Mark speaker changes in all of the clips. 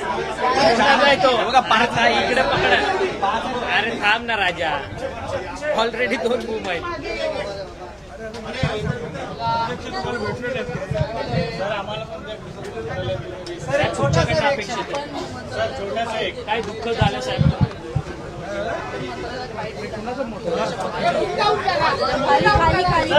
Speaker 1: बघा पाच आहे इकडे पकडा. अरे थांब ना राजा. ऑलरेडी दोन रूम आहेत. काय दुःख झालं साहेब?
Speaker 2: खाली खाली खाली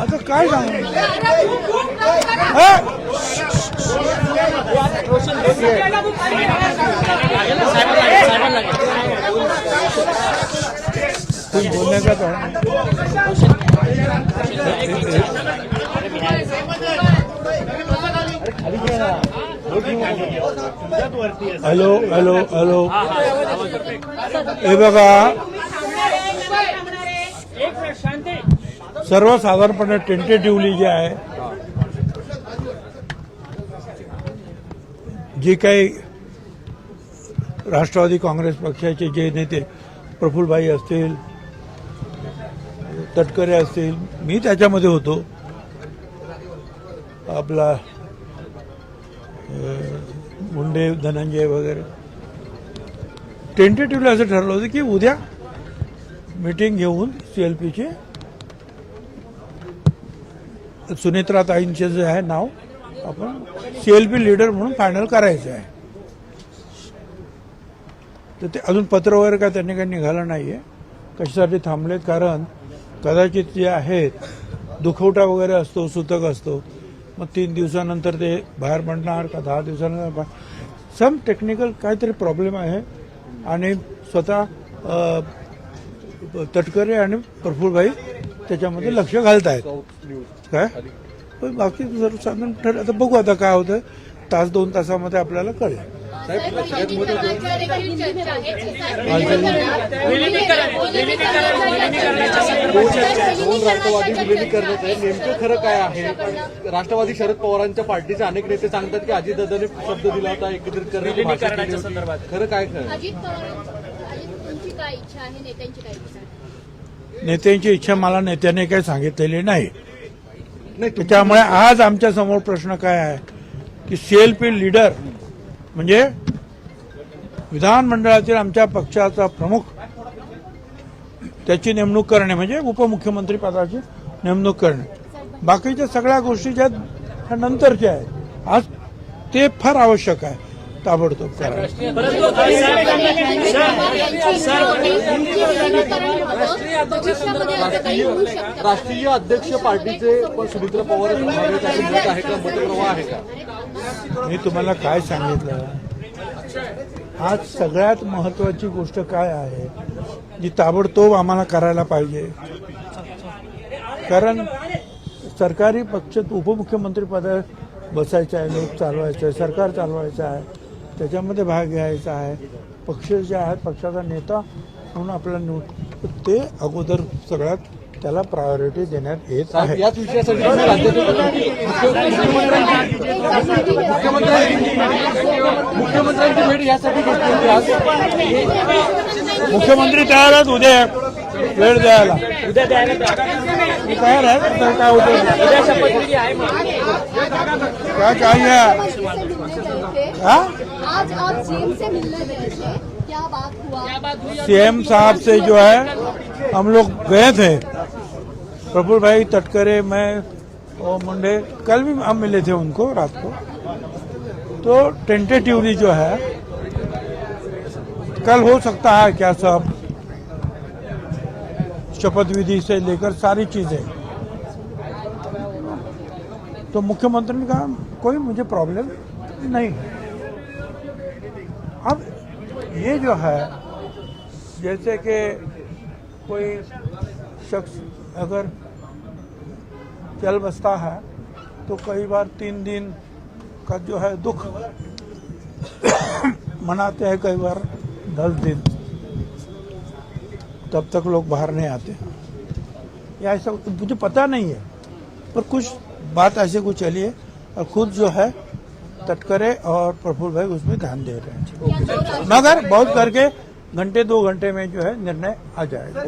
Speaker 3: आता काय सांगू? बोलण्याचा हॅलो हॅलो हॅलो हे बघा. सर्वसाधारणपणे टेंटेटिव्हली जे आहे जे काही राष्ट्रवादी काँग्रेस पक्षाचे जे नेते प्रफुल्लभाई असतील तटकरे असतील मी त्याच्यामध्ये होतो. आपला मुंडे धनंजय वगैरे. टेंटेटिव्हली असं ठरलं होतं की उद्या मीटिंग घेऊन सी एल पीची सुनेत्रा ताईंचे जे आहे नाव आपण सी एल पी लिडर म्हणून फायनल करायचं आहे. तर ते अजून पत्र वगैरे काय त्यांनी काही निघालं नाही आहे कशासाठी थांबलेत? कारण कदाचित जे आहेत दुखवटा वगैरे असतो सुतक असतो मग तीन दिवसानंतर ते बाहेर पडणार का दहा दिवसानंतर सम टेक्निकल काहीतरी प्रॉब्लेम आहे. आणि स्वतः तटकरे आणि प्रफुलभाई त्याच्यामध्ये लक्ष घालत आहेत काय? पण बाकी सर्वसाधारण ठर आता बघू आता काय होतं तास दोन तासामध्ये आपल्याला कळेल.
Speaker 4: दोन राष्ट्रवादी विलिनीकरणाचं आहे. नेमकं खरं काय आहे? राष्ट्रवादी शरद पवारांच्या पार्टीचे अनेक नेते सांगतात की अजितदादांनी शब्द दिला होता एकत्रित करण्याची भाषा केली
Speaker 1: विलिनीकरणाच्या
Speaker 4: होती.
Speaker 1: संदर्भात.
Speaker 4: खरं काय खरं?
Speaker 2: अजित पवार अजित काय इच्छा आहे? नेत्यांची काय इच्छा आहे?
Speaker 3: नेत्यांची इच्छा मला नेत्याने काही सांगितलेली नाही. त्याच्यामुळे आज आमच्यासमोर प्रश्न काय आहे? की सीएलपी लीडर म्हणजे विधानमंडळातील आमच्या पक्षाचा प्रमुख त्याची नेमणूक करणे म्हणजे उपमुख्यमंत्री पदाची नेमणूक करणे. बाकीच्या सगळ्या गोष्टी ज्या नंतरच्या आहेत आज ते फार आवश्यक आहे. ताबडतोब
Speaker 2: शकतं
Speaker 4: राष्ट्रीय अध्यक्ष पार्टीचे पण सुमित्रा पवार आहे का? मतप्रवाह आहे का?
Speaker 3: मी तुम्हाला काय सांगितलं? आज सगळ्यात महत्वाची गोष्ट काय आहे? जी ताबडतोब आम्हाला करायला पाहिजे. कारण सरकारी पक्ष उपमुख्यमंत्री पद बसायचं आहे लोक चालवायचं आहे सरकार चालवायचं आहे. त्याच्यामध्ये भाग घ्यायचा आहे. पक्ष जे आहेत पक्षाचा नेता म्हणून आपल्याला निवड ते अगोदर सगळ्यात त्याला प्रायोरिटी देण्यात येत आहे.
Speaker 4: याच विषयासाठी मुख्यमंत्र्यांची भेट यासाठी घेतली होती आज.
Speaker 3: मुख्यमंत्री तयार आहेत उद्या वेळ द्यायला.
Speaker 1: उद्या द्यायला
Speaker 3: तयार आहे तर काय होतं
Speaker 1: आहे
Speaker 3: क्या हाँ?
Speaker 2: आज आप सीएम से मिलने गए थे। क्या बात हुआ?
Speaker 3: सीएम साहब से जो है हम लोग गए थे। प्रफुल्ल भाई तटकरे मैं और मुंडे कल भी हम मिले थे उनको रात को। तो टेंटेटिवली जो है कल हो सकता है क्या सब? शपथ विधि से लेकर सारी चीज़ें। तो मुख्यमंत्री ने कहा कोई मुझे प्रॉब्लम नहीं। अब ये जो है, जैसे कि कोई शख्स अगर चल बसता है तो कई बार तीन दिन का जो है दुख मनाते हैं, कई बार दस दिन। तब तक लोग बाहर नहीं आते। या ऐसा मुझे पता नहीं है, पर कुछ बात ऐसे कुछ चलिए, और खुद जो है तटकरे और प्रफुल्ल भाई उसमें ध्यान दे रहे हैं। मगर बहुत करके घंटे दो घंटे में जो है निर्णय आ जाएगा।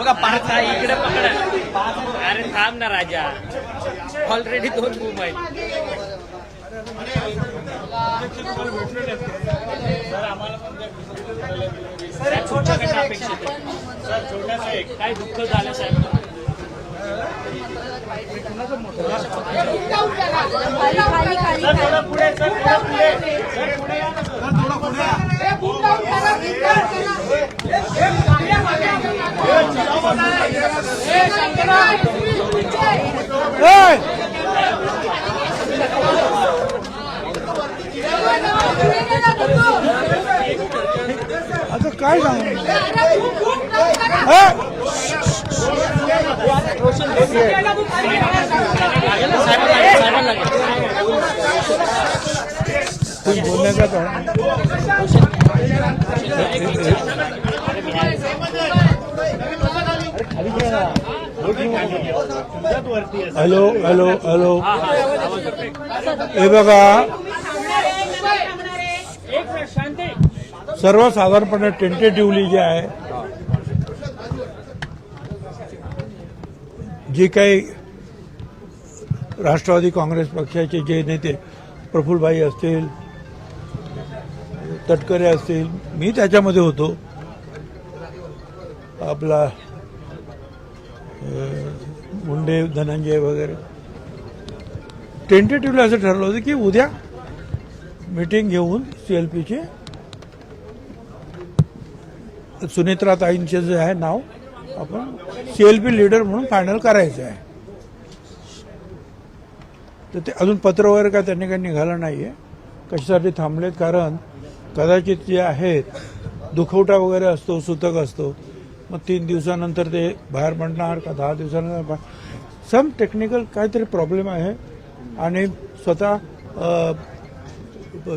Speaker 1: बघा पाच आहे इकडे पकडा अरे थांब ना राजा। ऑलरेडी दोन रूम आहेत. अपेक्षित काय दुःख झालं साहेब?
Speaker 3: पुढे. आता काय तो हॅलो हॅलो हॅलो. हे बघा सर्वसाधारणपणे टेंटेटिव्हली जे आहे जे काही राष्ट्रवादी काँग्रेस पक्षाचे जे नेते प्रफुल्लभाई असतील तटकरे असतील मी त्याच्यामध्ये होतो. आपला मुंडे धनंजय वगैरे. टेंटेटिव्हली असं ठरलं होतं की उद्या मीटिंग घेऊन सी एल पीची सुनेत्रा ताईंचे जे आहे नाव आपण सी एल पी लीडर म्हणून फायनल करायचं आहे. तर ते अजून पत्र वगैरे काय त्यांनी काही निघालं नाही आहे कशासाठी थांबलेत? कारण कदाचित जे आहेत दुखवटा वगैरे असतो सुतक असतो. मग तीन दिवसानंतर ते बाहेर पडणार का? दहा दिवसानंतर सम टेक्निकल काहीतरी प्रॉब्लेम आहे. आणि स्वतः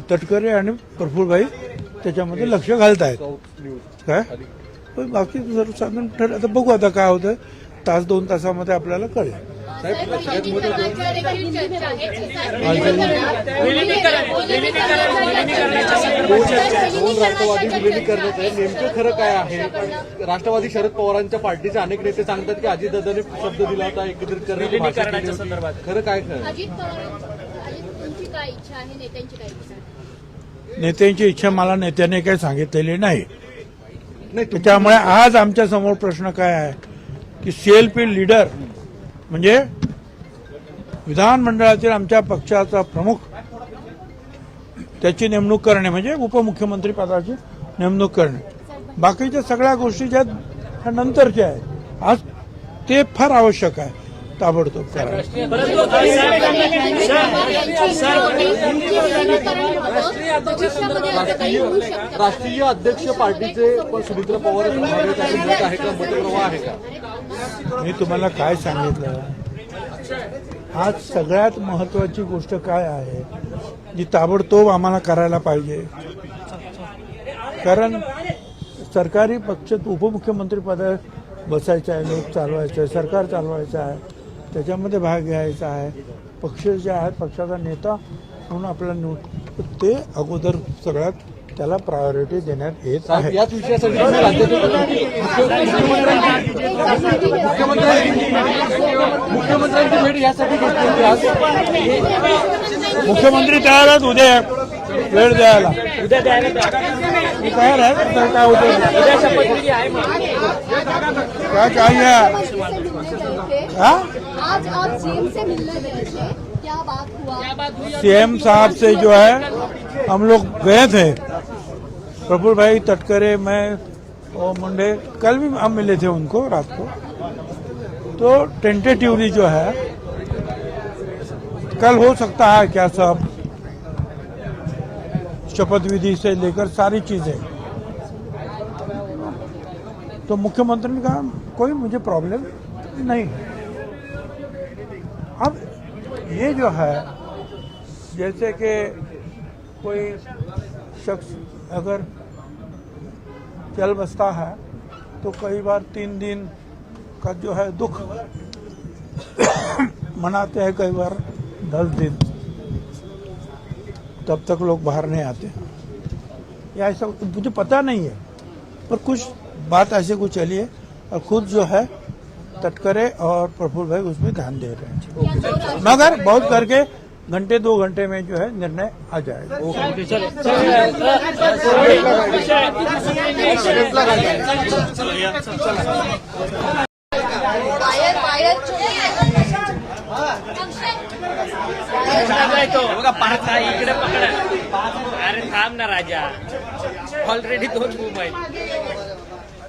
Speaker 3: तटकरे आणि प्रफुल्लभाई त्याच्यामध्ये लक्ष घालत आहेत काय? पण बाकी सर्वसाधारण ठर आता बघू आता काय होतं तास दोन तासामध्ये आपल्याला कळेल.
Speaker 4: दोन राष्ट्रवादी विलिनीकरणाचं आहे नेमकं खरं काय आहे राष्ट्रवादी शरद पवारांच्या पार्टीचे अनेक नेते सांगतात की अजितदादांनी शब्द दिला होता एकत्रित होती.
Speaker 1: संदर्भात.
Speaker 4: खरं काय खरं?
Speaker 2: अजित पवार अजित काय इच्छा आहे? नेत्यांची काय इच्छा आहे?
Speaker 3: नेत्यांची इच्छा मला नेत्याने काही सांगितलेली नाही. त्याच्यामुळे आज आमच्यासमोर प्रश्न काय आहे? की सीएलपी लीडर म्हणजे विधानमंडळातील आमच्या पक्षाचा प्रमुख त्याची नेमणूक करणे म्हणजे उपमुख्यमंत्री पदाची नेमणूक करणे. बाकीच्या सगळ्या गोष्टी ज्या नंतरच्या आहेत. आज ते फार आवश्यक आहे. ताबडतोब
Speaker 2: शकतं
Speaker 4: राष्ट्रीय अध्यक्ष पार्टीचे पण सुमित्रा पवार आहे का? मतप्रवाह आहे का?
Speaker 3: मी तुम्हाला काय सांगितलं? आज सगळ्यात महत्वाची गोष्ट काय आहे? जी ताबडतोब आम्हाला करायला पाहिजे. कारण सरकारी पक्ष उपमुख्यमंत्री पद बसायचं आहे लोक चालवायचं आहे सरकार चालवायचं आहे. त्याच्यामध्ये भाग घ्यायचा आहे. पक्ष जे आहेत पक्षाचा नेता म्हणून आपल्याला निवड ते अगोदर सगळ्यात त्याला प्रायोरिटी देण्यात येत आहे.
Speaker 4: याच विषयासाठी मुख्यमंत्र्यांची भेट यासाठी घेतली होती आज.
Speaker 3: मुख्यमंत्री तयार आहेत उद्या वेळ द्यायला.
Speaker 1: उद्या द्यायला
Speaker 3: तयार आहे तर काय होतं
Speaker 1: आहे
Speaker 3: क्या हाँ?
Speaker 2: आज आप सीएम से मिलने गए थे। क्या बात हुआ?
Speaker 3: सीएम साहब से जो है हम लोग गए थे। प्रफुल्ल भाई तटकरे मैं और मुंडे कल भी हम मिले थे उनको रात को। तो टेंटेटिवली जो है कल हो सकता है क्या सब? शपथ विधि से लेकर सारी चीज़ें। तो मुख्यमंत्री ने कहा कोई मुझे प्रॉब्लम नहीं अब ये जो है, जैसे कि कोई शख्स अगर चल बसता है तो कई बार तीन दिन का जो है दुख मनाते हैं, कई बार दस दिन। तब तक लोग बाहर नहीं आते। या ऐसा मुझे पता नहीं है, पर कुछ बात ऐसे कुछ चलिए, और खुद जो है तटकरे और प्रफुल्ल भाई उसमें ध्यान दे रहे हैं। मगर बहुत करके घंटे दो घंटे में जो है निर्णय आ जाएगा।
Speaker 1: हे इकडे पकडा. अरे थांब ना राजा. ऑलरेडी दोन मूव आहेत साहेब, तुमच्या कशा अपेक्षित आहे?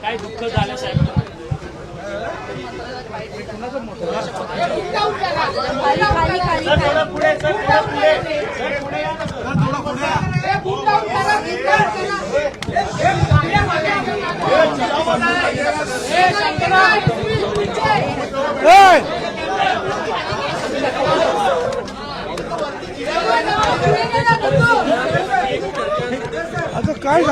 Speaker 1: काय दुःख झालं साहेब?
Speaker 2: खाली खाली खाली
Speaker 3: ए! आता काय।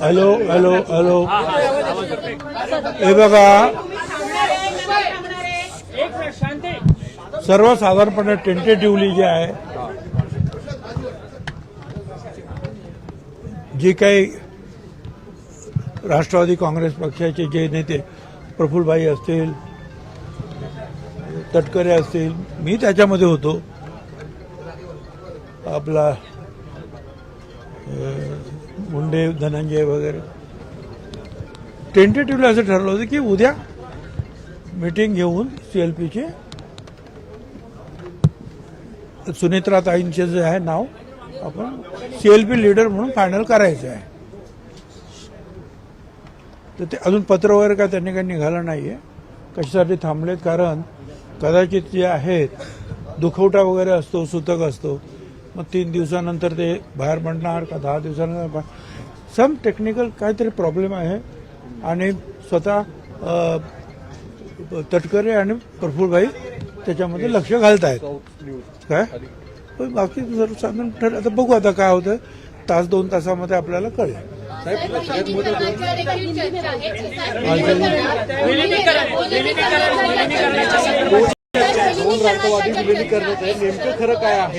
Speaker 3: हॅलो हॅलो हॅलो हे बघा सर्वसाधारणपणे टेंटेटिव्हली जे आहे जे काही राष्ट्रवादी काँग्रेस पक्षाचे जे नेते प्रफुल्लभाई असतील तटकरे असतील मी त्याच्यामध्ये होतो. आपला मुंडे धनंजय वगैरे. टेंटेटिव्हली असं ठरलं होतं की उद्या मीटिंग घेऊन सी एल पीचे सुनेत्रा ताईंचे जे आहे नाव आपण सी एल पी लीडर म्हणून फायनल करायचं आहे. तर ते अजून पत्र वगैरे काय त्यांनी काही निघालं नाही आहे कशासाठी थांबलेत? कारण कदाचित जे आहेत दुखवटा वगैरे असतो सुतक असतो. मग तीन दिवसानंतर ते बाहेर पडणार का दहा दिवसानंतर सम टेक्निकल काहीतरी प्रॉब्लेम आहे. आणि स्वतः तटकरे आणि प्रफुल्लभाई त्याच्यामध्ये लक्ष घालतायत. काय? पण बाकी सर्वसाधारण ठर आता बघू आता काय होतं तास दोन तासामध्ये आपल्याला कळेल.
Speaker 4: दोन राष्ट्रवादी विलिनीकरणाचं आहे नेमकं खरं काय आहे?